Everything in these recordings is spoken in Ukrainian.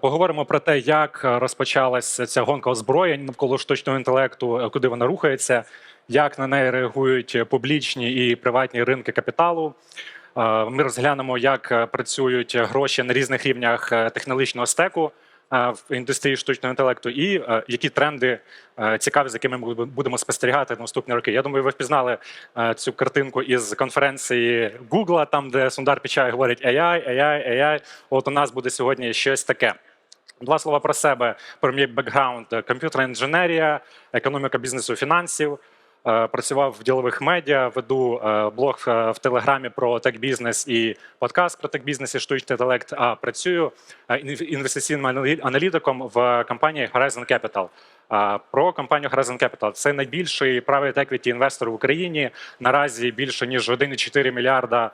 Поговоримо про те, як розпочалася ця гонка озброєнь навколо штучного інтелекту, е, куди вона рухається, як на неї реагують публічні і приватні ринки капіталу. Е, Ми розглянемо, як е, працюють гроші на різних рівнях технологічного стеку в індустрії штучного інтелекту, і е, які тренди е, цікаві, з якими ми будемо спостерігати наступні роки. Я думаю, ви впізнали е, цю картинку із конференції Google, там де Сундар Пічай говорить AI, AI, AI. От у нас буде сьогодні щось таке. Два слова про себе, про мій бекграунд: комп'ютерна інженерія, економіка бізнесу, фінансів. Е, Працював в ділових медіа, веду е, блог е, в Телеграмі про тек-бізнес і подкаст про тек-бізнес і штучний інтелект. А працюю інвестиційним аналітиком в компанії Horizon Capital. Про компанію Horizon Capital. Це найбільший private equity інвестор в Україні. Наразі більше ніж 1,4 мільярда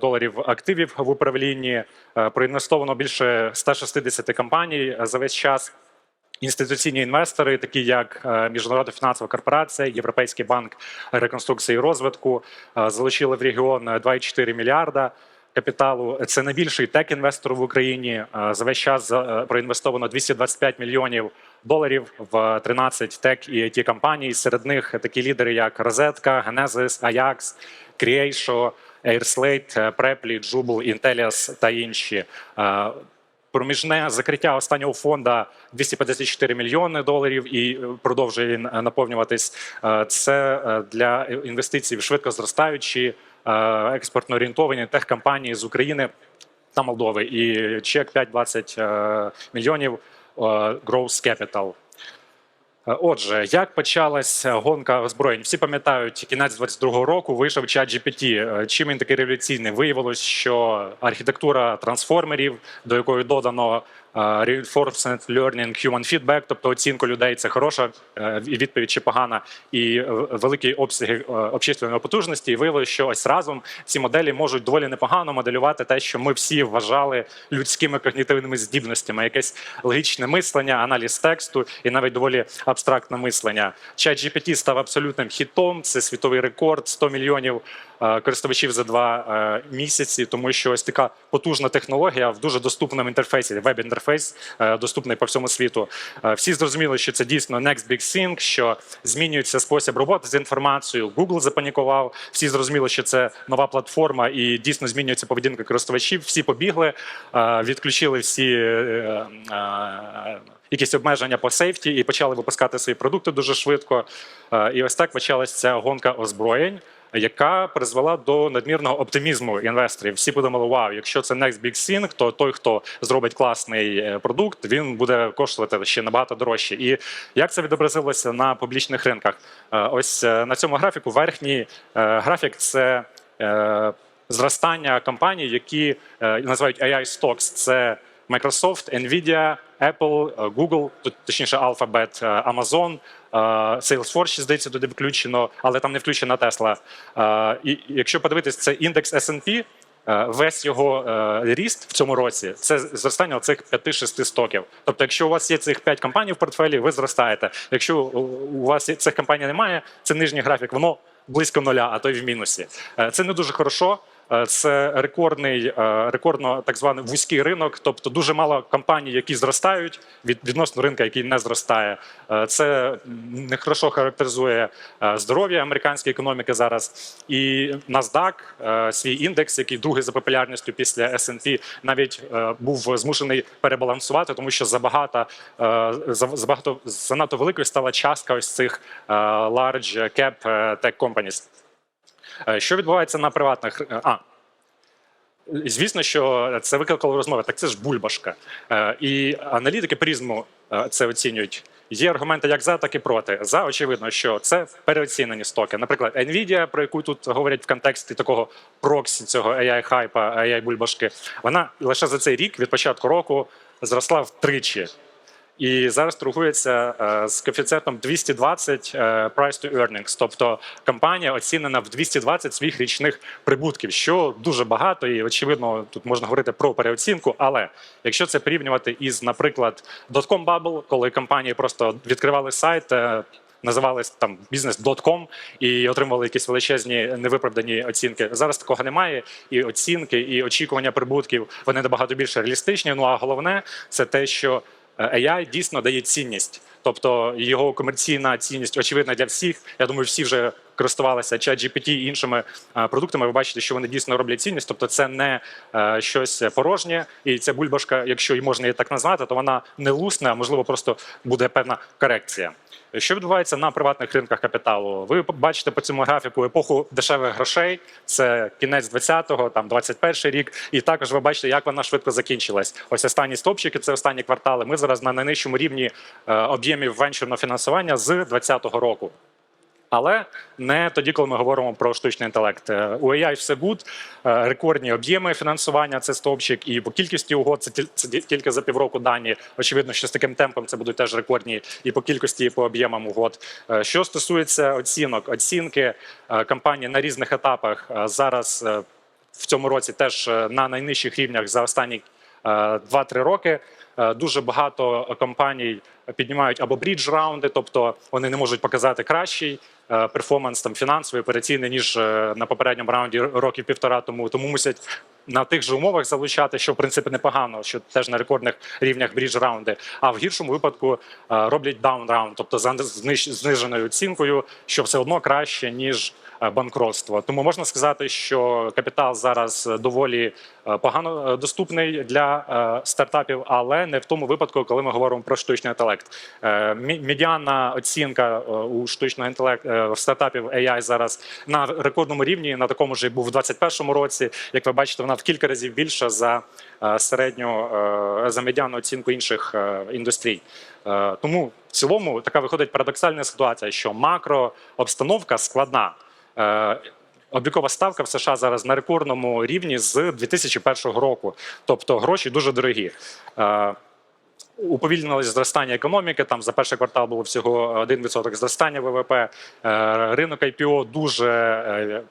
доларів активів в управлінні. Проінвестовано більше 160 компаній за весь час. Інституційні інвестори, такі як е, Міжнародна фінансова корпорація, Європейський банк реконструкції і розвитку, е, залучили в регіон 2,4 мільярда капіталу. Це найбільший тек-інвестор в Україні. Е, За весь час е, проінвестовано 225 мільйонів доларів в 13 тек і it компаній. Серед них такі лідери, як Розетка, Genesis, Ajax, Creatio, Airslate, Preply, Jubal, Intellias та інші. Проміжне закриття останнього фонду 254 мільйони доларів і е, продовжує е, наповнюватись. Е, Це для інвестицій в швидко зростаючі експортно орієнтовані техкомпанії з України та Молдови. І чек 5-20 е, мільйонів Growth Capital. Е, Отже, як почалась гонка озброєнь? Всі пам'ятають, кінець 22-го року вийшов чат GPT. Е, Чим він такий революційний? Виявилось, що архітектура трансформерів, до якої додано е, reinforcement learning human feedback, тобто оцінку людей, це хороша е, відповідь чи погана, і е, великі обсяги е, обчислюваної потужності. І виявилось, що ось разом ці моделі можуть доволі непогано моделювати те, що ми всі вважали людськими когнітивними здібностями, якесь логічне мислення, аналіз тексту і навіть доволі абстрактне мислення. Чат GPT став абсолютним хітом. Це світовий рекорд 100 мільйонів користувачів за два е, місяці, тому що ось така потужна технологія в дуже доступному інтерфейсі. Веб-інтерфейс е, доступний по всьому світу. Е, Всі зрозуміли, що це дійсно next big thing, що змінюється спосіб роботи з інформацією. Google запанікував. Всі зрозуміли, що це нова платформа і дійсно змінюється поведінка користувачів. Всі побігли, е, відключили всі. е, е, Якісь обмеження по сейфті і почали випускати свої продукти дуже швидко. Е, І ось так почалася гонка озброєнь, яка призвела до надмірного оптимізму інвесторів. Всі подумали, вау, якщо це next big thing, то той, хто зробить класний е, продукт, він буде коштувати ще набагато дорожче. І як це відобразилося на публічних ринках? Е, Ось е, на цьому графіку верхній графік це зростання компаній, які е, називають AI stocks. Це Microsoft, Nvidia, Apple, Google, точніше Alphabet, Amazon, Salesforce, здається, туди включено, але там не включена Tesla. І якщо подивитись, це індекс S&P, е, весь його е, ріст в цьому році це зростання цих 5-6 стоків. Тобто, якщо у вас є цих 5 компаній в портфелі, ви зростаєте. Якщо у- у вас цих компаній немає, це нижній графік, воно близько нуля, а то й в мінусі. Е, Це не дуже хорошо. Е, Це рекордний, е, рекордно так званий вузький ринок, тобто дуже мало компаній, які зростають від відносно ринка, який не зростає. Е, Це нехорошо характеризує здоров'я американської економіки зараз. І NASDAQ, свій індекс, який другий за популярністю після S&P, навіть був змушений перебалансувати, тому що забагато за- забагато занадто великою стала частка ось цих large cap tech companies. Е, Що відбувається на приватних а. Звісно, що це викликало розмови. Так це ж бульбашка. Е, І аналітики по-різному е, це оцінюють. Є аргументи як за, так і проти. За очевидно, що це переоцінені стоки. Наприклад, Nvidia, про яку тут говорять в контексті такого проксі цього AI хайпа, AI бульбашки, вона лише за цей рік від початку року зросла втричі. І зараз торгується е, з коефіцієнтом 220 е, price to earnings, тобто компанія оцінена в 220 своїх річних прибутків, що дуже багато, і очевидно, тут можна говорити про переоцінку. Але якщо це порівнювати із, наприклад, dotcom bubble, коли компанії просто відкривали сайт. е, називались там бізнес.com і отримували якісь величезні невиправдані оцінки. Зараз такого немає. І оцінки, і очікування прибутків вони набагато більш реалістичні. Ну а головне це те, що AI дійсно дає цінність. Тобто його комерційна цінність очевидна для всіх. Я думаю, всі вже користувалися ChatGPT і іншими е, продуктами. Ви бачите, що вони дійсно роблять цінність. Тобто, це не е, щось порожнє, і ця бульбашка, якщо і можна її так назвати, то вона не лусне, а можливо, просто буде певна корекція. Що відбувається на приватних ринках капіталу? Ви бачите по цьому графіку епоху дешевих грошей. Це кінець 20-го, там 21 рік, і також ви бачите, як вона швидко закінчилась. Ось останні стопчики, це останні квартали. Ми зараз на найнижчому рівні е, об'ємів венчурного фінансування з 2020 року. Але не тоді, коли ми говоримо про штучний інтелект. Е, У AI все good, е, рекордні об'єми фінансування це стовпчик, і по кількості угод це тіль- тільки за півроку дані. Очевидно, що з таким темпом це будуть теж рекордні і по кількості, і по об'ємам угод. Е, Що стосується оцінок, оцінки компаній на різних етапах зараз в цьому році теж на найнижчих рівнях за останні е, 2-3 роки. Дуже багато компаній піднімають або брідж раунди, тобто вони не можуть показати кращий перформанс там фінансовий, операційний, ніж е, на попередньому раунді років півтора тому. Тому мусять на тих же умовах залучати, що в принципі непогано, що теж на рекордних рівнях брідж раунди. А в гіршому випадку е, роблять даун раунд, тобто за зниж- зниженою оцінкою, що все одно краще ніж е, банкротство. Тому можна сказати, що капітал зараз доволі е, погано е, доступний для е, стартапів, але не в тому випадку, коли ми говоримо про штучний інтелект. Е, Медіана оцінка е, у штучного інтелекту стартапів AI зараз на рекордному рівні, на такому ж був у 2021 році. Як ви бачите, вона в кілька разів більша за е, середню е, за медіану оцінку інших е, індустрій. Е, Тому в цілому така виходить парадоксальна ситуація, що макрообстановка складна. Е, Облікова ставка в США зараз на рекордному рівні з 2001 року. Тобто гроші дуже дорогі. Е, Уповільнилось зростання економіки. Там за перший квартал було всього 1% зростання ВВП. Е, Ринок IPO дуже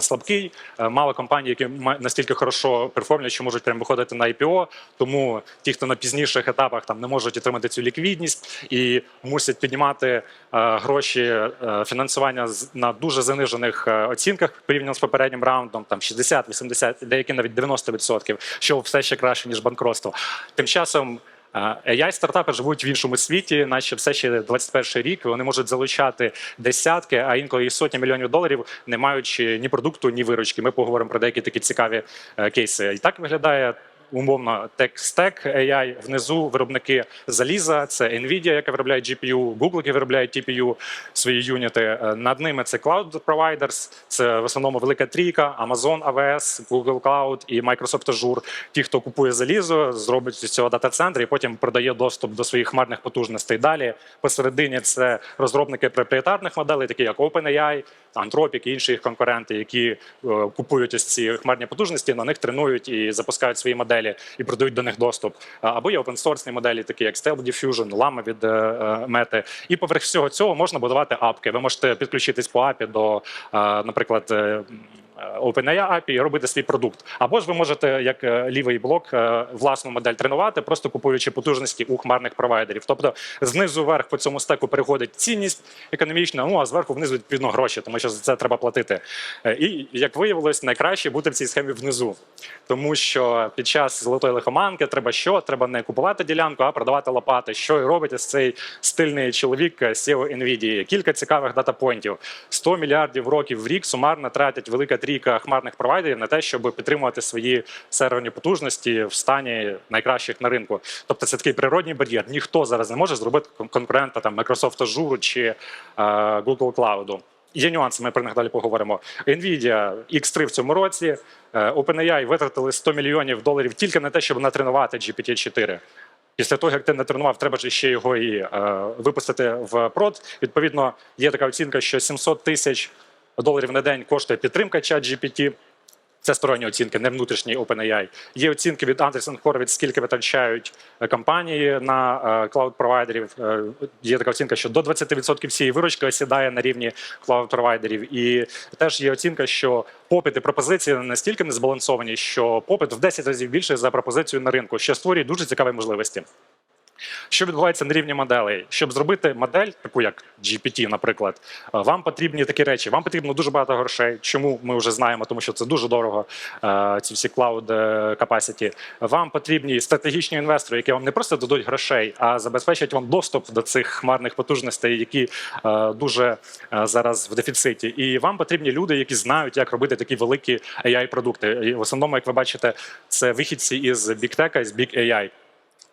слабкий. Е, Мало компаній, які настільки хорошо перформлять, що можуть прямо виходити на IPO. Тому ті, хто на пізніших етапах там не можуть отримати цю ліквідність і мусять піднімати е, гроші е, фінансування на дуже занижених е, оцінках порівняно з попереднім раундом, там 60, 80, деякі навіть 90%, що все ще краще ніж банкротство. Тим часом. Ai стартапи живуть в іншому світі, наче все ще 21 рік. Вони можуть залучати десятки, а інколи і сотні мільйонів доларів, не маючи ні продукту, ні виручки. Ми поговоримо про деякі такі цікаві е, кейси. І так виглядає. Умовно, TechStack AI, внизу виробники заліза, це Nvidia, яка виробляє GPU, Google, які виробляють TPU, свої юніти. Е, Над ними це Cloud Providers, це в основному велика трійка, Amazon AWS, Google Cloud і Microsoft Azure. Ті, хто купує залізо, зробить з цього дата-центр і потім продає доступ до своїх хмарних потужностей. Далі посередині це розробники проприєтарних моделей, такі як OpenAI, Anthropic і інші їх конкуренти, які е, купують ось ці хмарні потужності, на них тренують і запускають свої моделі і продають до них доступ. Або є open-source моделі, такі як Stable Diffusion, Lama від е, е, І поверх всього цього можна будувати апки. Ви можете підключитись по апі до, е, наприклад. Е, OpenAI API і робити свій продукт. Або ж ви можете, як е, лівий блок, е, власну модель тренувати, просто купуючи потужності у хмарних провайдерів. Тобто знизу вверх по цьому стеку переходить цінність економічна, ну а зверху внизу відповідно гроші, тому що за це треба платити. І як виявилось, найкраще бути в цій схемі внизу, тому що під час золотої лихоманки треба що? Треба не купувати ділянку, а продавати лопати. Що і робить ось цей стильний чоловік SEO NVIDIA. Кілька цікавих датапойнтів. 100 мільярдів років в рік сумарно тратять велика трійка хмарних провайдерів на те, щоб підтримувати свої серверні потужності в стані найкращих на ринку. Тобто це такий природній бар'єр. Ніхто зараз не може зробити конкурента там Microsoft Azure чи е, Google Cloud. Є нюанси, ми про них далі поговоримо. Nvidia X3 в цьому році, е, OpenAI витратили 100 мільйонів доларів тільки на те, щоб натренувати GPT-4. Після того, як ти натренував, треба ж ще його і е, випустити в прод. Відповідно, є така оцінка, що 700 тисяч доларів на день коштує підтримка ChatGPT. Це сторонні оцінки, не внутрішній OpenAI. Є оцінки від Anderson Horowitz, скільки витрачають е, компанії на е, клауд-провайдерів. Е, Є така оцінка, що до 20% всієї виручки осідає на рівні клауд-провайдерів. І теж є оцінка, що попит і пропозиції настільки не збалансовані, що попит в 10 разів більше за пропозицію на ринку, що створює дуже цікаві можливості. Що відбувається на рівні моделей? Щоб зробити модель, таку як GPT, наприклад, е, вам потрібні такі речі. Вам потрібно дуже багато грошей. Чому ми вже знаємо, тому що це дуже дорого. е, Ці всі cloud е, capacity. Вам потрібні стратегічні інвестори, які вам не просто дадуть грошей, а забезпечать вам доступ до цих хмарних потужностей, які дуже зараз в дефіциті. І вам потрібні люди, які знають, як робити такі великі AI-продукти. І в основному, як ви бачите, це вихідці із Big Tech, із Big AI.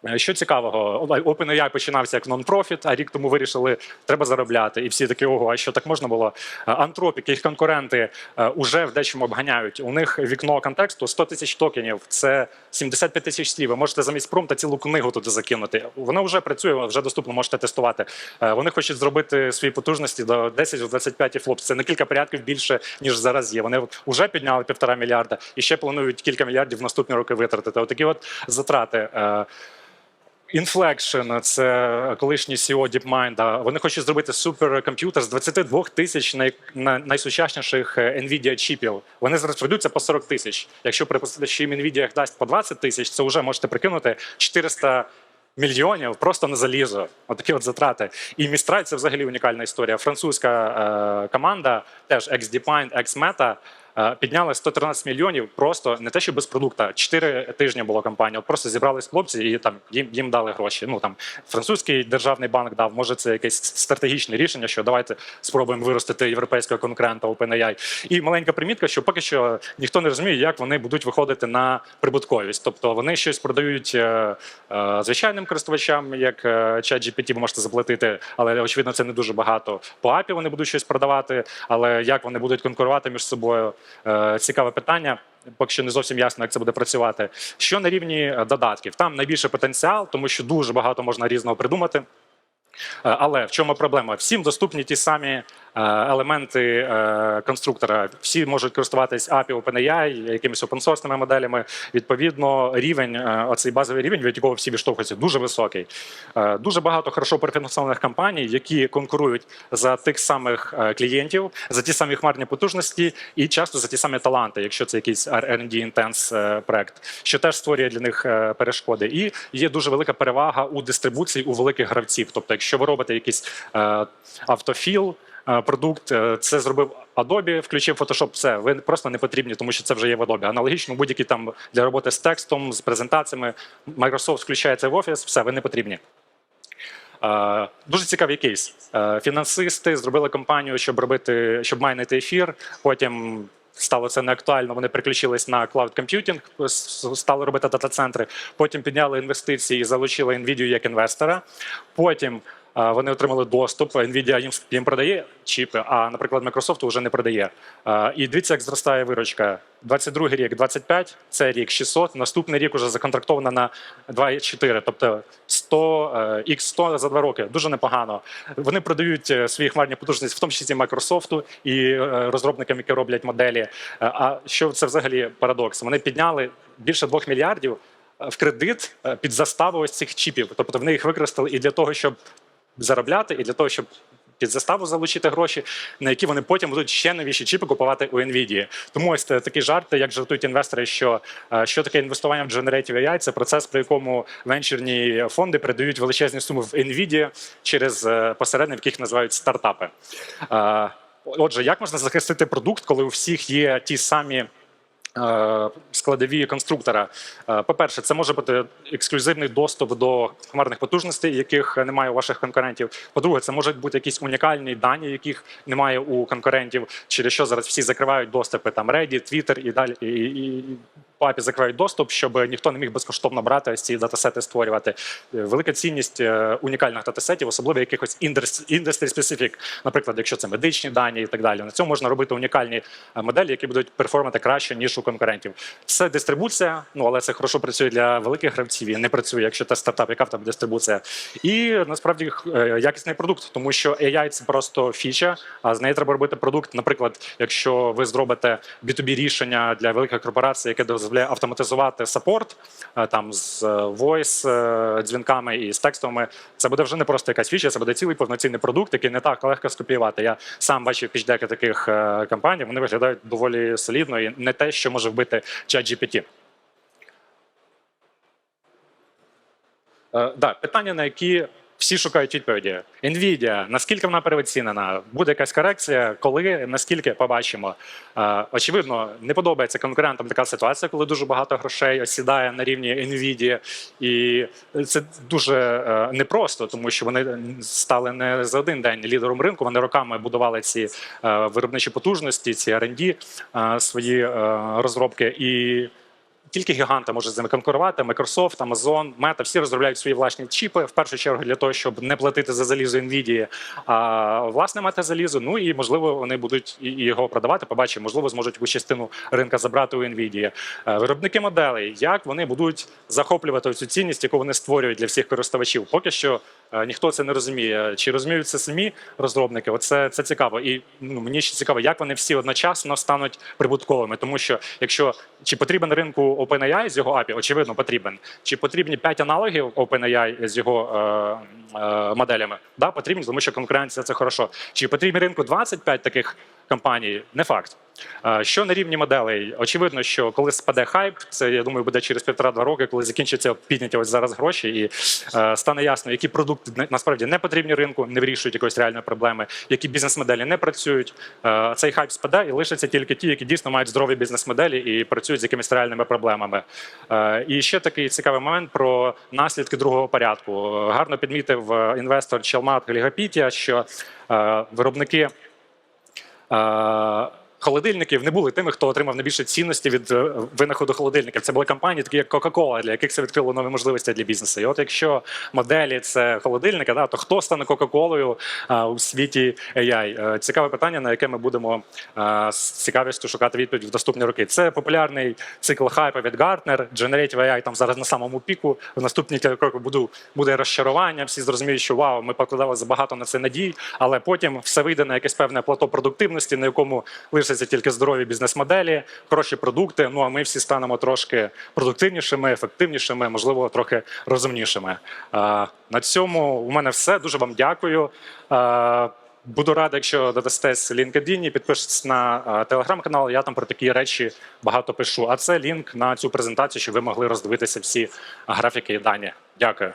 Е, Що цікавого, OpenAI починався як нон-профіт, а рік тому вирішили, треба заробляти. І всі такі, ого, а що так можна було? Е, Anthropic, їх конкуренти е, уже в дечому обганяють. У них вікно контексту 100 тисяч токенів, це 75 тисяч слів. Ви можете замість промпта цілу книгу туди закинути. Воно вже працює, вже доступно, можете тестувати. Е, Вони хочуть зробити свої потужності до 10-25 флоп. Це на кілька порядків більше, ніж зараз є. Вони вже підняли півтора мільярда і ще планують кілька мільярдів в наступні роки витратити. Отакі от затрати. Inflection, це колишній CEO DeepMind. Вони хочуть зробити суперкомп'ютер з 22 тисяч най, найсучасніших е, NVIDIA чіпів. Вони зараз пройдуться по 40 тисяч. Якщо припустити, що їм NVIDIA їх дасть по 20 тисяч, це вже можете прикинути 400 мільйонів просто на залізо. Отакі от затрати. І Mistral – це взагалі унікальна історія. Французька е, команда, теж ex-DeepMind, ex-Meta, підняли 113 мільйонів просто не те, що без продукта. Чотири тижні було кампанія. От просто зібрались хлопці і там їм, їм дали гроші. Ну там французький державний банк дав. Може, це якесь стратегічне рішення, що давайте спробуємо виростити європейського конкурента OpenAI. І маленька примітка, що поки що ніхто не розуміє, як вони будуть виходити на прибутковість. Тобто вони щось продають е, е, звичайним користувачам, як е, ChatGPT, ви можете заплатити, але очевидно це не дуже багато. По API вони будуть щось продавати, але як вони будуть конкурувати між собою? Е, Цікаве питання. Поки що не зовсім ясно, як це буде працювати. Що на рівні е, додатків? Там найбільший потенціал, тому що дуже багато можна різного придумати. Е, Але в чому проблема? Всім доступні ті самі елементи е, конструктора. Всі можуть користуватись API OpenAI, якимись опенсорсними моделями. Відповідно, рівень, е, оцей базовий рівень, від якого всі відштовхуються, дуже високий. Е, Дуже багато хорошо профінансованих компаній, які конкурують за тих самих е, клієнтів, за ті самі хмарні потужності і часто за ті самі таланти, якщо це якийсь R&D інтенс е, проект, що теж створює для них е, перешкоди. І є дуже велика перевага у дистрибуції у великих гравців. Тобто, якщо ви робите якийсь е, автофіл. Е, Продукт е, це зробив Adobe, включив Photoshop, все, ви просто не потрібні, тому що це вже є в Adobe. Аналогічно будь-які там для роботи з текстом, з презентаціями, Microsoft включає це в Office, все, ви не потрібні. Е, Дуже цікавий кейс. Фінансисти зробили кампанію, щоб робити, щоб майнити ефір. Потім стало це неактуально. Вони переключились на клауд комп'ютінг, стали робити дата-центри. Потім підняли інвестиції і залучили NVIDIA як інвестора. Потім вони отримали доступ. NVIDIA їм, продає чіпи, а, наприклад, Microsoft вже не продає. Е, І дивіться, як зростає виручка. 22 рік 25, це рік 600, наступний рік уже законтрактовано на 2,4, тобто 100, е, X100 за два роки. Дуже непогано. Вони продають е, свої хмарні потужності, в тому числі Microsoft і е, розробникам, які роблять моделі. Е, А що це взагалі парадокс? Вони підняли більше 2 мільярдів е, в кредит е, під заставу ось цих чіпів. Тобто вони їх використали і для того, щоб заробляти, і для того, щоб під заставу залучити гроші, на які вони потім будуть ще новіші чіпи купувати у NVIDIA. Тому ось е, такі жарти, як жартують інвестори, що е, що таке інвестування в Generative AI, це процес, при якому венчурні фонди передають величезні суми в NVIDIA через е, посередників, яких називають стартапи. Отже, як можна захистити продукт, коли у всіх є ті самі складові конструктора. Е, По-перше, це може бути ексклюзивний доступ до хмарних потужностей, яких немає у ваших конкурентів. По-друге, це можуть бути якісь унікальні дані, яких немає у конкурентів, через що зараз всі закривають доступи там Reddit, Twitter і далі. І, і, і по API закривають доступ, щоб ніхто не міг безкоштовно брати ось ці датасети створювати. Е, Велика цінність е, унікальних датасетів, особливо якихось industry specific, наприклад, якщо це медичні дані і так далі. На цьому можна робити унікальні е, моделі, які будуть перформати краще ніж у конкурентів. Це дистрибуція, ну але це хорошо працює для великих гравців і не працює, якщо це стартап, яка в тебе дистрибуція. І насправді е, якісний продукт, тому що AI – це просто фіча, а з неї треба робити продукт. Наприклад, якщо ви зробите B2B рішення для великих корпорацій, яке дозволяє автоматизувати саппорт е, там з voice е, дзвінками і з текстовими, це буде вже не просто якась фіча, це буде цілий повноцінний продукт, який не так легко скопіювати. Я сам бачив пічдеки таких компаній, вони виглядають доволі солідно і не те, що може вбити ChatGPT. Е, да, питання, на які всі шукають відповіді. Nvidia, наскільки вона переоцінена? Буде якась корекція? Коли, наскільки побачимо? Очевидно, не подобається конкурентам така ситуація, коли дуже багато грошей осідає на рівні Nvidia. І це дуже е, непросто, тому що вони стали не за один день лідером ринку. Вони роками будували ці е, виробничі потужності, ці R&D, е, свої розробки. І тільки гіганти можуть з ними конкурувати. Microsoft, Amazon, Meta, всі розробляють свої власні чіпи в першу чергу для того, щоб не платити за залізо Nvidia, а власне мати залізо. Ну і можливо вони будуть його продавати. Побачимо, можливо, зможуть якусь частину ринка забрати у Nvidia. Е, Виробники моделей, як вони будуть захоплювати цю цінність, яку вони створюють для всіх користувачів. Поки що ніхто це не розуміє. Чи розуміють це самі розробники? Оце це цікаво. І ну мені ще цікаво, як вони всі одночасно стануть прибутковими, тому що якщо чи потрібен ринку OpenAI з його API? Очевидно, потрібен. Чи потрібні 5 аналогів OpenAI з його е, е, моделями? Да, потрібні, тому що конкуренція це хорошо. Чи потрібні ринку 25 таких компаній? Не факт. Е, Що на рівні моделей? Очевидно, що коли спаде хайп, це я думаю, буде через півтора-два роки, коли закінчаться підняті ось зараз гроші, і е, стане ясно, які продукти насправді не потрібні ринку, не вирішують якоїсь реальної проблеми, які бізнес-моделі не працюють. Е, цей хайп спаде і лишаться тільки ті, які дійсно мають здорові бізнес-моделі і працюють з якимись реальними проблемами. І ще такий цікавий момент про наслідки другого порядку. Гарно підмітив інвестор Челмат Глігапітія, що виробники. Холодильників не були тими, хто отримав найбільше цінності від е, винаходу холодильників. Це були компанії, такі як Coca-Cola, для яких це відкрило нові можливості для бізнесу. І от якщо моделі це холодильники, да, то хто стане Кока-Колою е, у світі AI? Е, Цікаве питання, на яке ми будемо з цікавістю шукати відповідь в доступні роки. Це популярний цикл хайпу від Gartner, Generative AI там зараз на самому піку. В наступні кілька буду- буде розчарування. Всі зрозуміють, що вау, ми покладали забагато на це надій, але потім все вийде на якесь певне плато продуктивності, на якому лишаться тільки здорові бізнес-моделі, хороші продукти. Ну а ми всі станемо трошки продуктивнішими, ефективнішими, можливо, трохи розумнішими. На цьому у мене все. Дуже вам дякую. Буду радий, якщо додастесь LinkedIn, підпишетесь на телеграм-канал. Я там про такі речі багато пишу. А це лінк на цю презентацію, щоб ви могли роздивитися всі графіки і дані. Дякую.